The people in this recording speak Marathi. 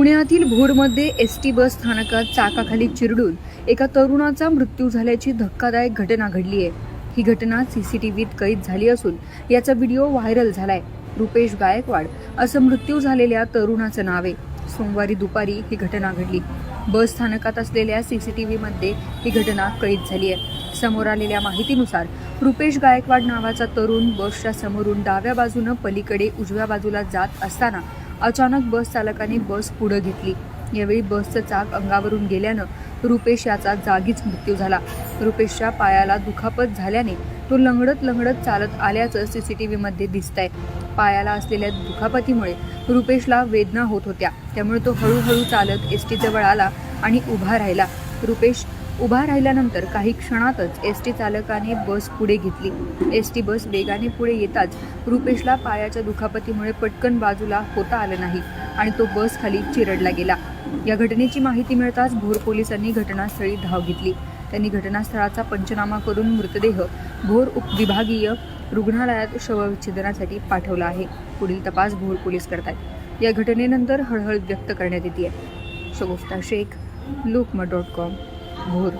पुण्यातील भोरमध्ये एस टी बस स्थानकात चाकाखाली चिरडून एका तरुणाचा मृत्यू झाल्याची धक्कादायक घटना घडली आहे. ही घटना सीसीटीव्हीत कैद झाली असून याचा व्हिडिओ व्हायरल झालाय. रुपेश गायकवाड असं मृत्यू झालेल्या तरुणाचं नाव आहे. सोमवारी दुपारी ही घटना घडली. बस स्थानकात असलेल्या सीसीटीव्हीमध्ये ही घटना कैद झाली आहे. समोर आलेल्या माहितीनुसार रुपेश गायकवाड नावाचा तरुण बसच्या समोरून डाव्या बाजूनं पलीकडे उजव्या बाजूला जात असताना अचानक बस चालकाने बस पुढं घेतली. यावेळी बसचं चाक अंगावरून गेल्यानं रुपेश याचा जागीच मृत्यू झाला. रुपेशच्या पायाला दुखापत झाल्याने तो लंगडत लंगडत चालत आल्याचं सी सी टी सीसीटीव्हीमध्ये दिसतंय. पायाला असलेल्या दुखापतीमुळे रुपेशला वेदना होत होत्या. त्यामुळे तो हळूहळू चालत एस टी जवळ आला आणि उभा राहिला. रुपेश उभा राहिल्यानंतर काही क्षणातच एस टी चालकाने बस पुढे घेतली. एस टी बस वेगाने पुढे येताच रुपेशला पायाच्या दुखापतीमुळे पटकन बाजूला होता आलं नाही आणि तो बस खाली चिरडला गेला. या घटनेची माहिती मिळताच भोर पोलिसांनी घटनास्थळी धाव घेतली. त्यांनी घटनास्थळाचा पंचनामा करून मृतदेह भोर उपविभागीय रुग्णालयात शवविच्छेदनासाठी पाठवला आहे. पुढील तपास भोर पोलीस करतात. या घटनेनंतर हळहळ व्यक्त करण्यात येते शगुफ्ता शेख लोकमत डॉट कॉम. भोर